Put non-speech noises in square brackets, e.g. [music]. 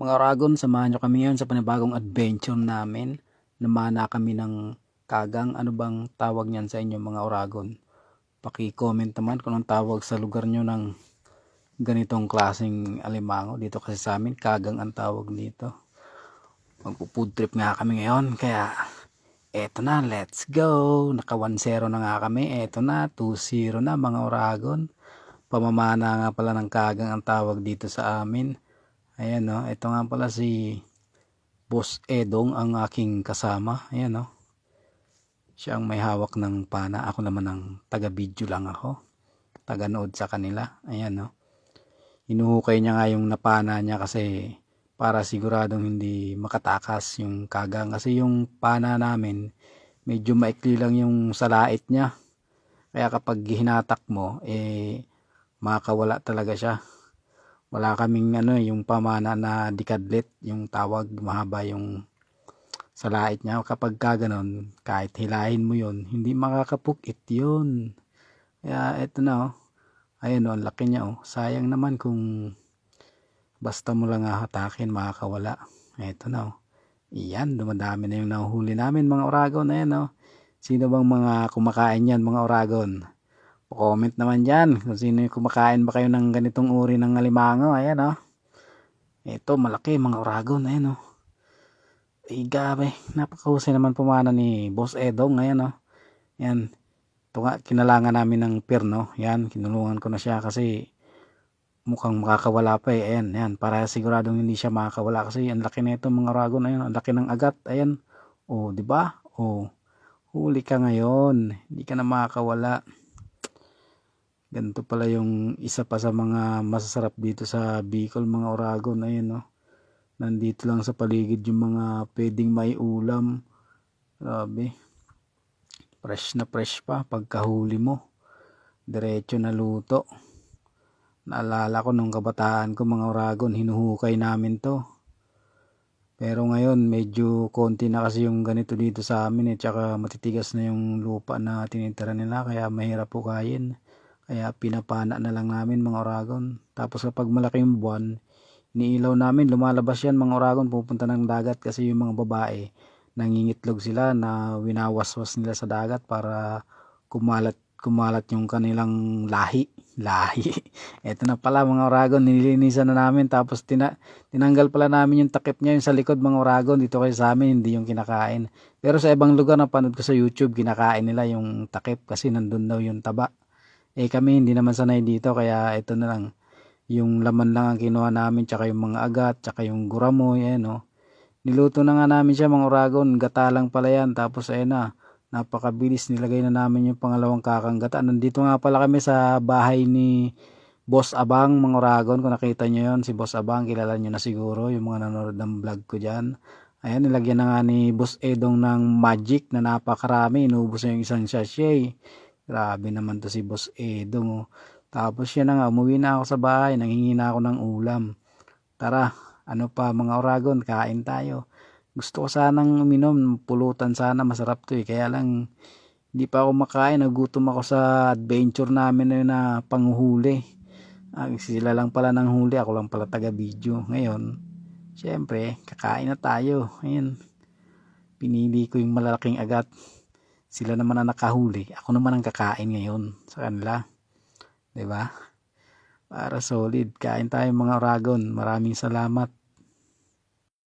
Mga Oragon, samahan nyo kami ngayon sa panibagong adventure namin. Namana kami ng kagang. Ano bang tawag niyan sa inyo mga Oragon? Paki-comment naman kung anong tawag sa lugar nyo ng ganitong klaseng alimango. Dito kasi sa amin, kagang ang tawag dito. Magpo-food trip nga kami ngayon. Kaya, eto na, let's go. Naka 1-0 na nga kami. Eto na, 2-0 na mga Oragon. Pamamana nga pala ng kagang ang tawag dito sa amin. Ayan no, ito nga pala si Boss Edong ang aking kasama. Ayan no. Siya ang may hawak ng pana. Ako naman ang taga-video lang ako. Taga-nood sa kanila. Ayan no. Hinuhukay niya nga yung napana niya kasi para siguradong hindi makatakas yung kagang. Kasi yung pana namin, medyo maikli lang yung salait niya. Kaya kapag hinatak mo, eh, makakawala talaga siya wala kaming ano yung pamana na dikadlit yung tawag mahaba yung salait niya. Kapag ka kahit hilahin mo yon hindi makakapukit yun. Kaya eto na oh. Ayun oh laki niya oh. Sayang naman kung basta mo lang hatakin makakawala. Eto na oh. Iyan dumadami na yung nahuhuli namin mga oragon. Ayan oh. Sino bang mga kumakain yan mga oragon comment naman dyan kung sino yung kumakain ba kayo ng ganitong uri ng alimango. Ayan o. Oh. Ito malaki mga oragon. Ayan o. Oh. Ay gabi. Napakahusay naman pumana ni Boss Edong. Ayan o. Oh. Yan. Ito nga kinalangan namin ng pirno. Yan. Kinulungan ko na siya kasi mukhang makakawala pa eh. Ayan. Yan. Para siguradong hindi siya makakawala kasi ang laki na ito mga oragon. Ayan. Ang laki ng agat. Ayan. O, oh, ba? O, huli ka ngayon. Hindi ka na makakawala ganito pala yung isa pa sa mga masasarap dito sa Bicol mga Oragon. Ayun no? Nandito lang sa paligid yung mga pwedeng may ulam. Grabe. Fresh na fresh pa pagkahuli mo. Diretso na luto. Naalala ko nung kabataan ko mga Oragon hinuhukay namin to. Pero ngayon medyo konti na kasi yung ganito dito sa amin eh. Tsaka matitigas na yung lupa na tinitira nila kaya mahirap po kain kaya pinapana na lang namin mga oragon. Tapos kapag malaki yung buwan, iniilaw namin, lumalabas yan mga oragon, pupunta ng dagat kasi yung mga babae, nangingitlog sila na winawaswas nila sa dagat para kumalat kumalat yung kanilang lahi. [laughs] Lahi. Ito na pala mga oragon, nililinisan na namin tapos tina, tinanggal pala namin yung takip niya yung sa likod mga oragon. Dito kayo sa amin, hindi yung kinakain. Pero sa ibang lugar na panood ko sa YouTube, kinakain nila yung takip kasi nandun daw yung taba. Eh kami hindi naman sanay dito kaya ito na lang. Yung laman lang ang kinuha namin tsaka yung mga agat tsaka yung guramoy eh no. Niluto na nga namin siya mga uragon. Gata lang pala yan. Tapos ayun na. Napakabilis nilagay na namin yung pangalawang kakang gata. Nandito nga pala kami sa bahay ni Boss Abang mga uragon. Kung nakita nyo yon si Boss Abang kilala nyo na siguro yung mga nanonood ng vlog ko dyan. Ayan, nilagyan na nga ni Boss Edong ng magic na napakarami. Inubos na yung isang sachet. Grabe naman to si Boss Edong. Oh. Tapos siya na nga, umuwi na ako sa bahay, nanghingi na ako ng ulam. Tara, ano pa mga oragon, kain tayo. Gusto ko sanang uminom, pulutan sana, masarap to eh. Kaya lang, hindi pa ako makain, nagutom ako sa adventure namin na panghuli. Ah, sila lang pala ng huli, ako lang pala taga-video. Ngayon, syempre, kakain na tayo. Ayun, pinili ko yung malalaking agat sila naman ang nakahuli. Ako naman ang kakain ngayon sa kanila. Ba? Diba? para solid. Kain tayo mga oragon. Maraming salamat